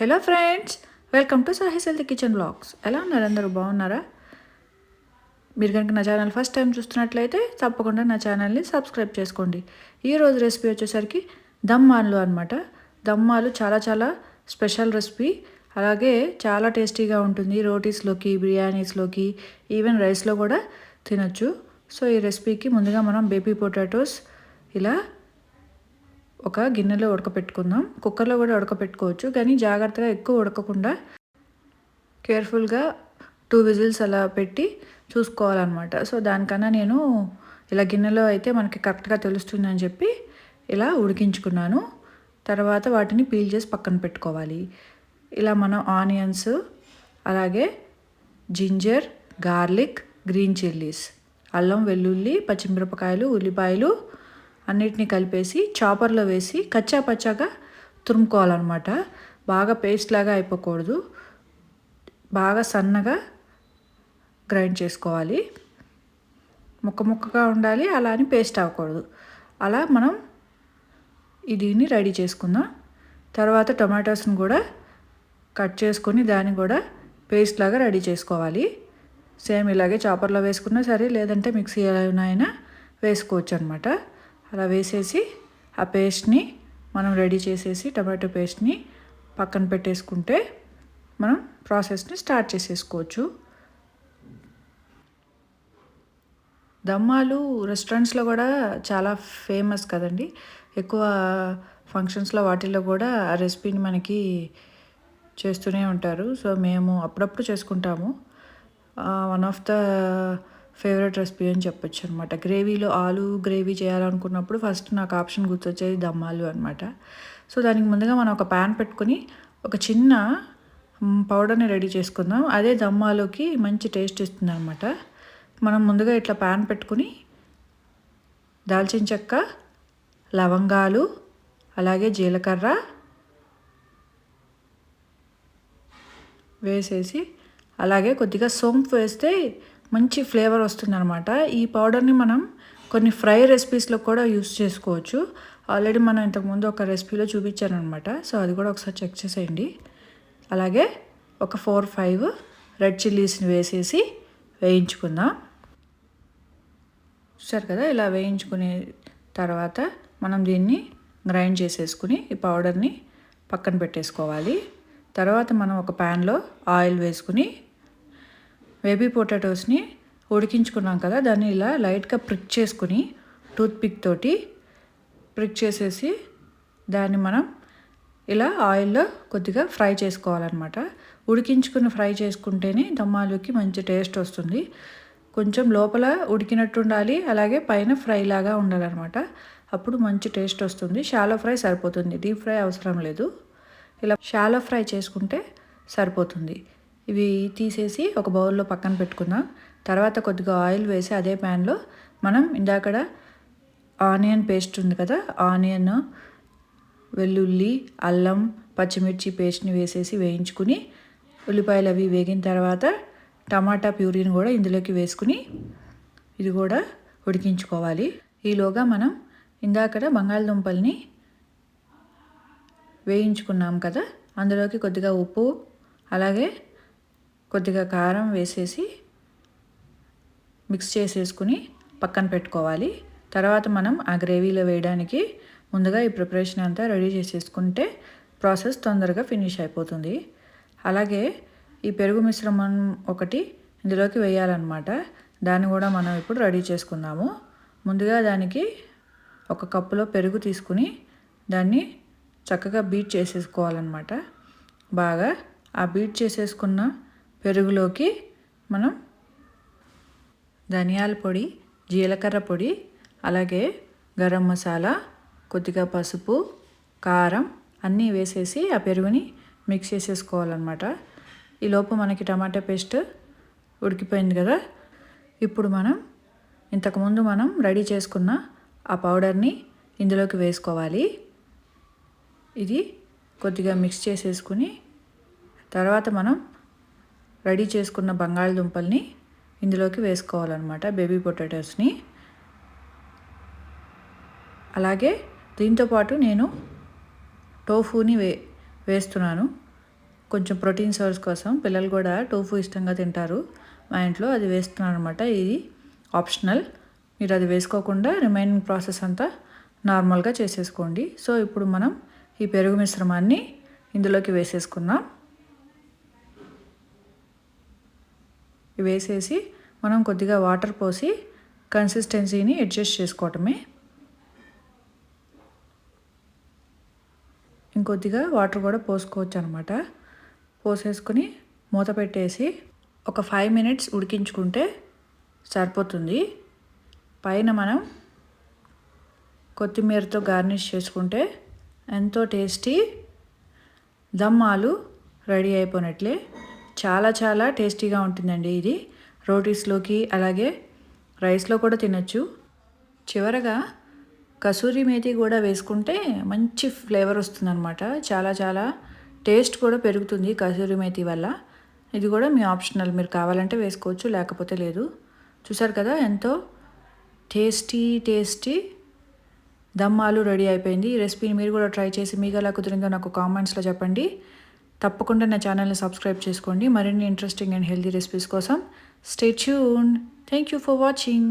Hello friends welcome to సాహిస్ health kitchen blogs ఎలా ఉన్నారు అందరూ? బాగున్నారా? మీరు కనుక నా ఛానల్ ఫస్ట్ టైం చూస్తున్నట్లయితే తప్పకుండా నా ఛానల్ని సబ్స్క్రైబ్ చేసుకోండి. ఈరోజు రెసిపీ వచ్చేసరికి దమ్మాలు అనమాట దమ్మాలు చాలా చాలా స్పెషల్ రెసిపీ అలాగే చాలా టేస్టీగా ఉంటుంది. రోటీస్లోకి బిర్యానీస్లోకి ఈవెన్ రైస్లో కూడా తినొచ్చు. సో ఈ రెసిపీకి ముందుగా మనం బేబీ పొటాటోస్ ఇలా ఒక గిన్నెలో ఉడకపెట్టుకుందాం. కుక్కర్లో కూడా ఉడకపెట్టుకోవచ్చు కానీ జాగ్రత్తగా ఎక్కువ ఉడకకుండా కేర్ఫుల్గా టూ విజిల్స్ అలా పెట్టి చూసుకోవాలన్నమాట. సో దానికన్నా నేను ఇలా గిన్నెలో అయితే మనకి కరెక్ట్గా తెలుస్తుందని చెప్పి ఇలా ఉడికించుకున్నాను. తర్వాత వాటిని పీల్ చేసి పక్కన పెట్టుకోవాలి. ఇలా మనం ఆనియన్స్ అలాగే జింజర్ గార్లిక్ గ్రీన్ చిల్లీస్ అల్లం వెల్లుల్లి పచ్చిమిరపకాయలు ఉల్లిపాయలు అన్నిటిని కలిపేసి చాపర్లో వేసి కచ్చా పచ్చాగా తురుముకోవాలన్నమాట. బాగా పేస్ట్ లాగా అయిపోకూడదు. బాగా సన్నగా గ్రైండ్ చేసుకోవాలి. ముక్క ముక్కగా ఉండాలి అలా అని పేస్ట్ అవ్వకూడదు. అలా మనం దీన్ని రెడీ చేసుకుందాం. తర్వాత టొమాటోస్ని కూడా కట్ చేసుకొని దాన్ని కూడా పేస్ట్ లాగా రెడీ చేసుకోవాలి. సేమ్ ఇలాగే చాపర్లో వేసుకున్నా సరే లేదంటే మిక్సీ అయినా వేసుకోవచ్చు అనమాట అలా వేసేసి ఆ పేస్ట్ని మనం రెడీ చేసేసి టమాటో పేస్ట్ని పక్కన పెట్టేసుకుంటే మనం ప్రాసెస్ని స్టార్ట్ చేసేసుకోవచ్చు. దమ్మాలు రెస్టారెంట్స్లో కూడా చాలా ఫేమస్ కదండి. ఎక్కువ ఫంక్షన్స్లో వాటిల్లో కూడా ఆ రెసిపీని మనకి చేస్తూనే ఉంటారు. సో మేము అప్పుడప్పుడు చేసుకుంటాము. One of the favourite recipe అని చెప్పొచ్చు అనమాట గ్రేవీలో ఆలు గ్రేవీ చేయాలనుకున్నప్పుడు ఫస్ట్ నాకు ఆప్షన్ గుర్తొచ్చేది దమ్మాలు అనమాట సో దానికి ముందుగా మనం ఒక ప్యాన్ పెట్టుకుని ఒక చిన్న పౌడర్ని రెడీ చేసుకుందాం. అదే దమ్మాలోకి మంచి టేస్ట్ ఇస్తుంది అనమాట మనం ముందుగా ఇట్లా ప్యాన్ పెట్టుకుని దాల్చిన చెక్క లవంగాలు అలాగే జీలకర్ర వేసేసి అలాగే కొద్దిగా సోంపు వేస్తే మంచి ఫ్లేవర్ వస్తుందన్నమాట. ఈ పౌడర్ని మనం కొన్ని ఫ్రై రెసిపీస్లో కూడా యూస్ చేసుకోవచ్చు. ఆల్రెడీ మనం ఇంతకుముందు ఒక రెసిపీలో చూపించాను అనమాట సో అది కూడా ఒకసారి చెక్ చేసేయండి. అలాగే ఒక ఫోర్ ఫైవ్ రెడ్ చిల్లీస్ని వేసేసి వేయించుకుందాం. చూసారు కదా? ఇలా వేయించుకునే తర్వాత మనం దీన్ని గ్రైండ్ చేసేసుకుని ఈ పౌడర్ని పక్కన పెట్టేసుకోవాలి. తర్వాత మనం ఒక ప్యాన్లో ఆయిల్ వేసుకుని బేబీ పొటాటోస్ని ఉడికించుకున్నాం కదా దాన్ని ఇలా లైట్గా ప్రిక్ చేసుకుని టూత్పిక్ తోటి ప్రిక్ చేసేసి దాన్ని మనం ఇలా ఆయిల్లో కొద్దిగా ఫ్రై చేసుకోవాలన్నమాట. ఉడికించుకుని ఫ్రై చేసుకుంటేనే దమ్మాలుకి మంచి టేస్ట్ వస్తుంది. కొంచెం లోపల ఉడికినట్టు ఉండాలి అలాగే పైన ఫ్రై లాగా ఉండాలన్నమాట. అప్పుడు మంచి టేస్ట్ వస్తుంది. షాలో ఫ్రై సరిపోతుంది. డీప్ ఫ్రై అవసరం లేదు. ఇలా షాలో ఫ్రై చేసుకుంటే సరిపోతుంది. ఇవి తీసేసి ఒక బౌల్లో పక్కన పెట్టుకుందాం. తర్వాత కొద్దిగా ఆయిల్ వేసి అదే ప్యాన్లో మనం ఇందాకడ ఆనియన్ పేస్ట్ ఉంది కదా ఆనియన్ వెల్లుల్లి అల్లం పచ్చిమిర్చి పేస్ట్ని వేసేసి వేయించుకుని ఉల్లిపాయలు అవి వేగిన తర్వాత టమాటా ప్యూరీని కూడా ఇందులోకి వేసుకుని ఇది కూడా ఉడికించుకోవాలి. ఈలోగా మనం ఇందాకడ బంగాళదుంపల్ని వేయించుకున్నాం కదా అందులోకి కొద్దిగా ఉప్పు అలాగే కొద్దిగా కారం వేసేసి మిక్స్ చేసేసుకుని పక్కన పెట్టుకోవాలి. తర్వాత మనం ఆ గ్రేవీలో వేయడానికి ముందుగా ఈ ప్రిపరేషన్ అంతా రెడీ చేసేసుకుంటే ప్రాసెస్ తొందరగా ఫినిష్ అయిపోతుంది. అలాగే ఈ పెరుగు మిశ్రమం ఒకటి ఇందులోకి వేయాలన్నమాట. దాన్ని కూడా మనం ఇప్పుడు రెడీ చేసుకుందాము. ముందుగా దానికి ఒక కప్పులో పెరుగు తీసుకుని దాన్ని చక్కగా బీట్ చేసేసుకోవాలన్నమాట. బాగా ఆ బీట్ చేసేసుకున్న పెరుగులోకి మనం ధనియాల పొడి జీలకర్ర పొడి అలాగే గరం మసాలా కొద్దిగా పసుపు కారం అన్నీ వేసేసి ఆ పెరుగుని మిక్స్ చేసేసుకోవాలన్నమాట. ఈలోపు మనకి టమాటా పేస్ట్ ఉడికిపోయింది కదా. ఇప్పుడు మనం ఇంతకుముందు మనం రెడీ చేసుకున్న ఆ పౌడర్ని ఇందులోకి వేసుకోవాలి. ఇది కొద్దిగా మిక్స్ చేసేసుకుని తర్వాత మనం రెడీ చేసుకున్న బంగాళదుంపల్ని ఇందులోకి వేసుకోవాలన్నమాట బేబీ పొటాటోస్ని. అలాగే దీంతోపాటు నేను టోఫూని వే వేస్తున్నాను. కొంచెం ప్రోటీన్ సోర్స్ కోసం. పిల్లలు కూడా టోఫు ఇష్టంగా తింటారు. మా ఇంట్లో అది వేస్తున్నాను అనమాట ఇది ఆప్షనల్. మీరు అది వేసుకోకుండా రిమైనింగ్ ప్రాసెస్ అంతా నార్మల్గా చేసేసుకోండి. సో ఇప్పుడు మనం ఈ పెరుగు మిశ్రమాన్ని ఇందులోకి వేసేసుకుందాం. వేసేసి మనం కొద్దిగా వాటర్ పోసి కన్సిస్టెన్సీని అడ్జస్ట్ చేసుకోవటమే. ఇంకొద్దిగా వాటర్ కూడా పోసుకోవచ్చు అనమాట పోసేసుకొని మూత పెట్టేసి ఒక ఫైవ్ మినిట్స్ ఉడికించుకుంటే సరిపోతుంది. పైన మనం కొత్తిమీరతో గార్నిష్ చేసుకుంటే ఎంతో టేస్టీ దమ్ ఆలు రెడీ అయిపోయినట్లే. చాలా చాలా టేస్టీగా ఉంటుందండి ఇది. రోటీస్లోకి అలాగే రైస్లో కూడా తినచ్చు. చివరగా కసూరి మేతి కూడా వేసుకుంటే మంచి ఫ్లేవర్ వస్తుందన్నమాట. చాలా చాలా టేస్ట్ కూడా పెరుగుతుంది కసూరి మేతి వల్ల. ఇది కూడా మీ ఆప్షనల్. మీరు కావాలంటే వేసుకోవచ్చు లేకపోతే లేదు. చూసారు కదా ఎంతో టేస్టీ టేస్టీ దమ్ ఆలు రెడీ అయిపోయింది. ఈ రెసిపీని మీరు కూడా ట్రై చేసి మీకు ఎలా కుదిరిందో నాకు కామెంట్స్లో చెప్పండి. తప్పకుండా నా ఛానల్ని సబ్స్క్రైబ్ చేసుకోండి. మరిన్ని ఇంట్రెస్టింగ్ అండ్ హెల్తీ రెసిపీస్ కోసం stay tune thank you for watching